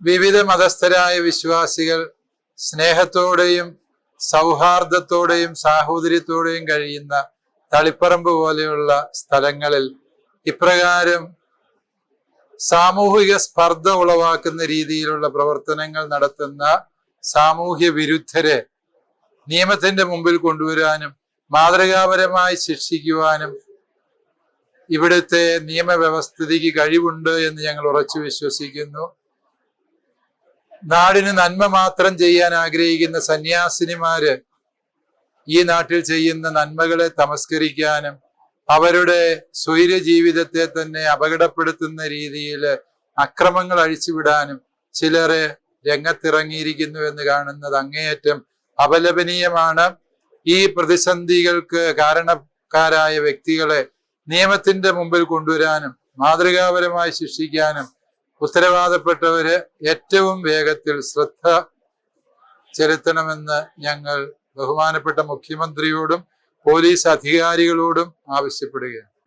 വിവിധ മതസ്ഥരായ വിശ്വാസികൾ സ്നേഹത്തോടെയും സൗഹാർദ്ദത്തോടെയും സാഹോദര്യത്തോടെയും കഴിയുന്ന തളിപ്പറമ്പ് പോലെയുള്ള സ്ഥലങ്ങളിൽ ഇപ്രകാരം സാമൂഹിക സ്പർദ്ധ ഉളവാക്കുന്ന രീതിയിലുള്ള പ്രവർത്തനങ്ങൾ നടത്തുന്ന സാമൂഹ്യ വിരുദ്ധരെ നിയമത്തിന്റെ മുമ്പിൽ കൊണ്ടുവരാനും മാതൃകാപരമായി ശിക്ഷിക്കുവാനും ഇവിടുത്തെ നിയമവ്യവസ്ഥിതിക്ക് കഴിവുണ്ട് എന്ന് ഞങ്ങൾ ഉറച്ചു വിശ്വസിക്കുന്നു. നാടിന് നന്മ മാത്രം ചെയ്യാൻ ആഗ്രഹിക്കുന്ന സന്യാസിനിമാര് ഈ നാട്ടിൽ ചെയ്യുന്ന നന്മകളെ തമസ്കരിക്കാനും അവരുടെ സ്വൈര ജീവിതത്തെ തന്നെ അപകടപ്പെടുത്തുന്ന രീതിയിൽ അക്രമങ്ങൾ അഴിച്ചുവിടാനും ചിലരെ രംഗത്തിറങ്ങിയിരിക്കുന്നു എന്ന് കാണുന്നത് അങ്ങേയറ്റം അപലപനീയമാണ്. ഈ പ്രതിസന്ധികൾക്ക് കാരണക്കാരായ വ്യക്തികളെ നിയമത്തിന്റെ മുമ്പിൽ കൊണ്ടുവരാനും മാതൃകാപരമായി ശിക്ഷിക്കാനും ഉത്തരവാദപ്പെട്ടവര് ഏറ്റവും വേഗത്തിൽ ശ്രദ്ധ ചെലുത്തണമെന്ന് ഞങ്ങൾ ബഹുമാനപ്പെട്ട മുഖ്യമന്ത്രിയോടും പോലീസ് അധികാരികളോടും ആവശ്യപ്പെടുകയാണ്.